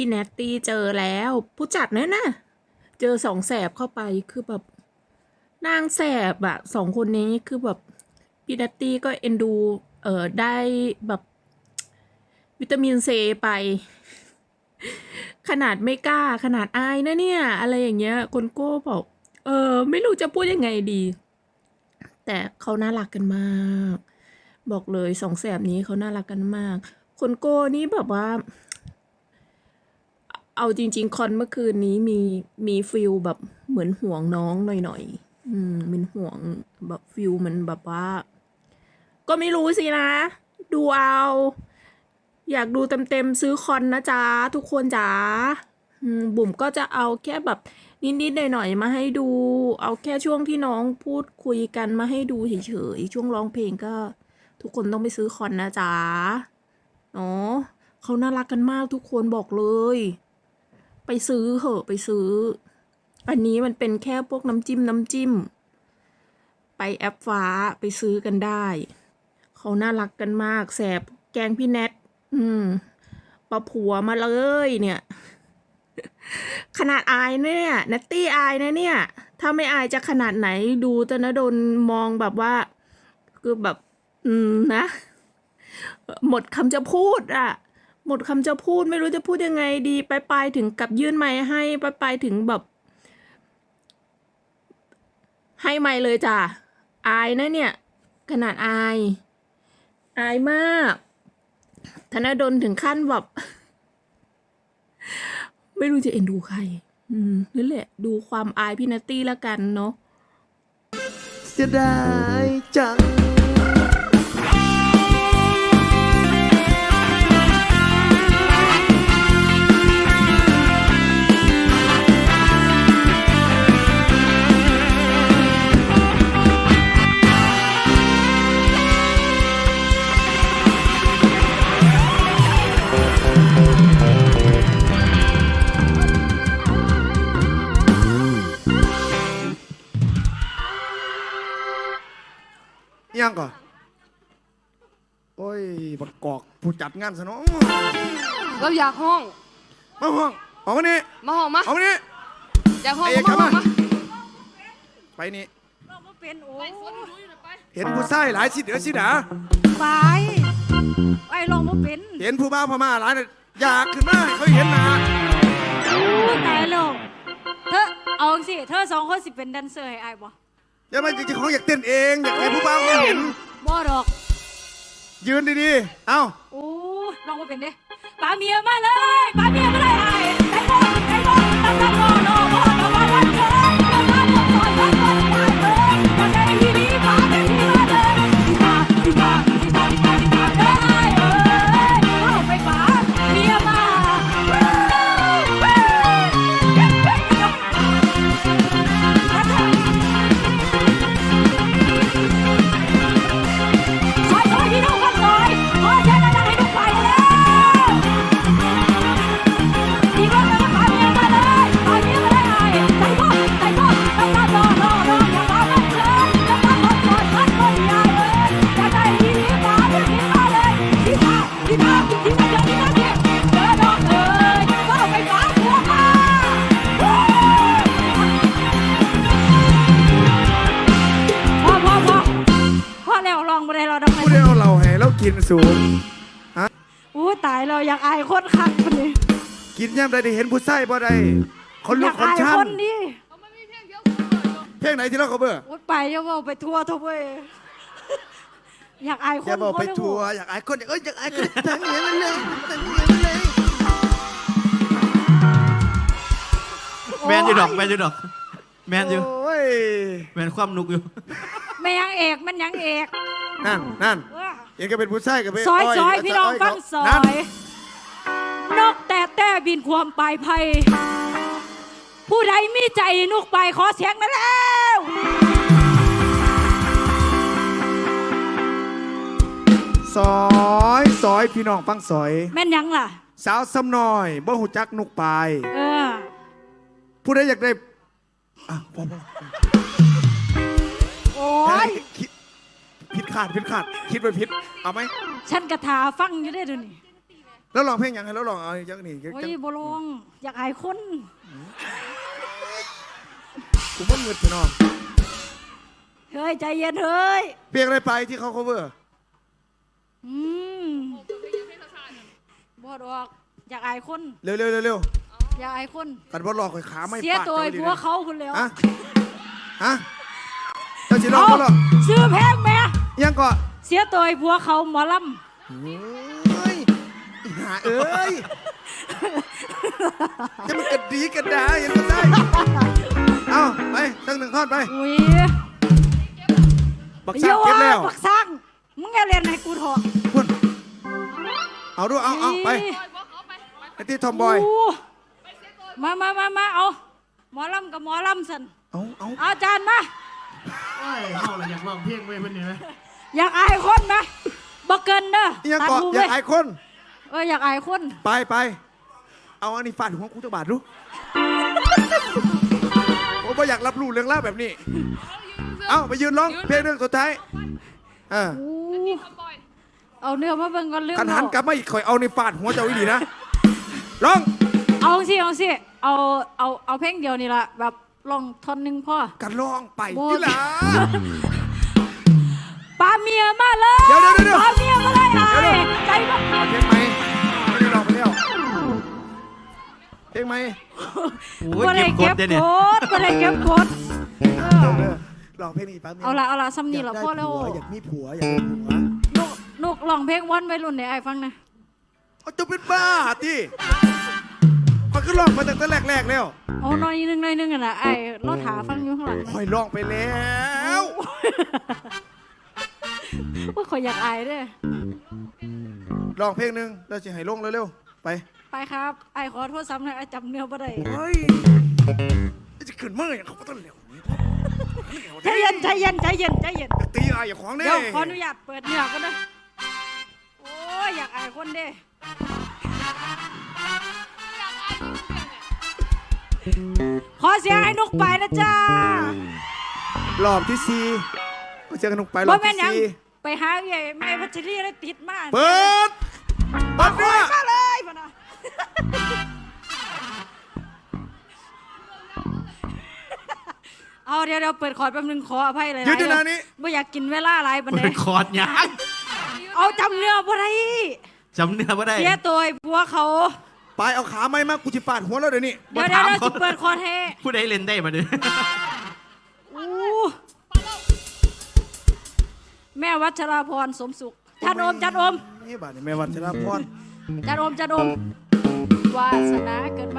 พี่แนตตี้เจอแล้ว ผู้จัดเนี่ยนะเจอสองแสบเข้าไปคือแบบนางแสบอะสองคนนี้คือแบบพี่แนตตี้ก็เอ็นดูเออได้แบบวิตามินซีไป ขนาดไม่กล้าขนาดอายนะเนี่ย อะไรอย่างเงี้ยคนโก้บอก เออ ไม่รู้จะพูดยังไงดี แต่เขาน่ารักกันมาก บอกเลยสองแสบนี้เขาน่ารักกันมาก คนโก้นี่แบบว่า เอาจริง ๆ คอนเมื่อคืนนี้มีมีฟิลแบบเหมือนห่วงน้องหน่อยๆ อืมเป็นห่วงแบบฟิลมันแบบว่า ก็ไม่รู้สินะ ดูเอา อยากดูเต็มๆซื้อคอนนะจ๊ะ ทุกคนจ๋าบุ๋มก็จะเอาแค่แบบนิดๆหน่อยๆมาให้ดู เอาแค่ช่วงที่น้องพูดคุยกันมาให้ดูเฉยๆช่วงร้องเพลงก็ ทุกคนต้องไปซื้อคอนนะจ๊ะเนาะเขาน่ารักกันมากทุกคนบอกเลย ไปซื้อเหอะไปซื้อ อันนี้มันเป็นแค่พวกน้ำจิ้มน้ำจิ้ม ไปแอปฟ้าไปซื้อกันได้ เขาน่ารักกันมากแสบแกงพี่แนทอืมปะผัวมาเลยเนี่ย ขนาดอายเนี่ยนัตตี้อายนะเนี่ย ถ้าไม่อายจะขนาดไหนดูตนดนมองแบบว่า คือแบบ อืมนะ หมดคำจะพูดอะ หมดคำจะพูดไม่รู้จะพูดยังไงดีไปไปถึงกับยื่นไม้ให้ไปไปถึงแบบ ให้ไม้เลยจ้ะอายนะเนี่ย ขนาดอาย อายมาก ธนดลถึงขั้นแบบ ไม่รู้จะเอ็นดูใคร อืมนั่นแหละ ดูความอายพี่นัตตี้ละกันเนาะเสียดายจัง ยังก่อนโอ้ยบักกอกผู้จัดงานสนองเราอยากห้อง มาห้องออกมานี่มาห้องมาออกมานี่อยากห้องไอ้ก็มาเอกห้องกลับมามาไปนี่เห็นผู้ชายหลายสิเดือสิดาไปไอ้ลองมาเป็นเห็นผู้บ้าวพม่าหลายน่ะอยากขึ้นมาให้เขาเห็นหนะอู้ตายแล้วเธอเอาสิเธอสองคนสิเป็นแดนเซอร์ให้ไอ้า ยบ่อย่ามาจริงๆของอยากเต้นเองอยากให้ผู้บ้าวเขาเห็นบ่ดอก ยืนดีๆ เอ้า โอ้ลองมาเป็นเด้ปาเมียมาเลยปาเมียมา กินสูงอู้ตายเราอยากอายคนคักคนนี้กินย่ำใดได้เห็นผู้ชายบ่ได้คนอลุยากกคนอายชัคนนนี้เพลงไหนที่เราเขาเบื่ออู้ไปอย่าบอกไปทัวร์ทุกเว้ยอยากอายคอย่านบอกไปคนทัวร์อยากอายคนอยากเอ้ยอยากอายคนทางนี้มันเลยทางนี้มันเลยแมนอยู่ดอกแมนอยู่ดอกแมนอยู่โอ้ยแมนความนุกอยู่ แม่ยังเอกมันยังเอกนั่นนั่นเอ อเองก็เป็นผู้ชายกับไปซอยซอยาพี่น้องยฟังซอนั่นยนกแต่แต่บินความปลายไพ่ผู้ใดมีใจนุกไปขอเสียงมาแล้วซอยซอยพี่น้องฟังซอย แม่นยังล่ะ สาวซ้ำน้อยบ่หูจักนุกปลายเออผู้ใดอยากได้อะพอพอโอ้ยคิด ผิดขาดผิดขาด คิดไปผิด เอาไหม ฉันกระถาฟังอยู่ได้อเดูนี่ลแล้วลองเพลงยังไงแล้วลองเอาจังนี่จังโอ้ยบ่ลงอยากอายคนกูมันมืดพี่น้องเฮ้ยใจเย็นเฮ้ยเพลงอะไรไปที่เขา cover อืมบ่ดอกอยากอายคนเร็วเร็วเร็วเร็วอยากอายคนกันบอลหลอกข่อยขาไม่เสียปาดตัวจะไอ้ไม่ดีผัวนะเขาคุณแล้วฮะฮะเจ้าสิลองเอาเขาหรอกซื้อแพงแม่ ยังก็เสียตัวไอ้ผัวเขาหมอลเอ้ยอีหาเอ้ยจะมันกระดีกระดายังก็ได้ เอาไปตั้งหนึ่งท่อนไปำอุ้ยบักซ่าเก็บแล้วบักสร้างมึงอย่าเรียนให้กูเถอะพุ่นเอาดูเอาเอาไปนี่ไอ้ที่ทอมบอยโมามามามาเอาหมอลำกับหมอลำสันเอาเอา เอาอาจารย์มาโอ้ยเอาละอยากลองเพลงไว้เพิ่นนี่ไหม อยากอายคนไหมบ่เกินเด้ออีหยังตัดเกาะหูอเว้ยากยอายคนเอออยากอายคนไปไปเอาอันนี้ฟาดหัวกูจะบาดดูโอ้ไม่อยากรับรู้เรื่องเล่าวแบบนี้ เอาไปยืนร้องเพลงหนึ่งสุดท้ายเอออู้เอาเนื้อมาเบิ่งก่อนเรื่องคันหันเนาะกลับมาอีกคอยเอาในฟาดหัวเจ้าอีดีนะร้องเอาสิเอาสิเอาเอาเอาเพลงเดียวนี่ละแบบลองท่อนหนึงพ่อ กันร้องไปโบที่หละ ปาเมียมาเลยเดี๋ยวเดี๋ยวเดี๋ยวปาเมียมาเลยไอ้เดี๋ยวใจบ่เอาเพลงไหมไม่ได้ร้องไปแล้วเพลงไหมโอ้ยบ่ได้เก็บกเก็ดบเด้เนี่ยกดบ่ได้เก็บกดเออเออร้องเพลงนี้ปั๊บเอาละเอาละซ้ำนี่ละอยากได้พ่อแล้วผัอยากมีผัวอยากมีผัวนุกนุกลองเพลงวันวัยรุ่นให้ไอ้ฟังหนะเอาจะเป็นบ้าที่มันก็ร้องมาตั้งแต่แรกๆแล้วเอาหน่อยนึงหน่อยนึงอะนะไอ้รอถาฟังอยู่ข้างหลังคอยร้องไปแล้ว ว่าขอยอยากอายเด้อร้องเพลงหนึ่งแล้วจะให้ลงเร็วๆ ไปไปครับไอ้ขอโทษซ้ำหนะไอ้จำเนื้อบ่ได้เฮ้ยจะขึ้นเมื่ออย่างเขาก็ต้องเร็วใจเย็นใจเย็นใจเย็นใจเย็น ตีอะไรอย่างของเนี่เดี๋ยวขออนุญาตเปิดเนื้อก่อนนะโอ้ยอยากอายคนเด้ขอเสียงให้นุกไปนะจ้ารอบที่สี่ก็เจอกันลงไปรบ่อบแม่นที่หยังสี่ ไปหาใหญ่แม่พัชรีแล้วติดมาเปิดเปิดเนี่ยมาเลยพ่อนะเอาเดี๋ยวเดี๋ยวเปิดคอร์ดแป๊บนึงขออภัยเลยยืนอยู่หนานี้ไม่อยากกินเวลาอะไรบันไดเปิดคอร์ดยังเอาจำเนื้อบ่ได้จำเนื้อบ่ได้เสียตัวไอ้ผัวเขาไปเอาขาไม่มากูจะฟาดหัวแล้วเดี๋ยวนี้เดี๋ยวเดี๋ยวเดี๋ยวจะเปิดคอร์ดให้ผู้ใดเล่นได้มาดิ แม่วัชราพรสมสุขจันโอมจันโอมนี่บาดนี่แม่วันชนะพร จันโอมจันโอมวาสนาเกิดมา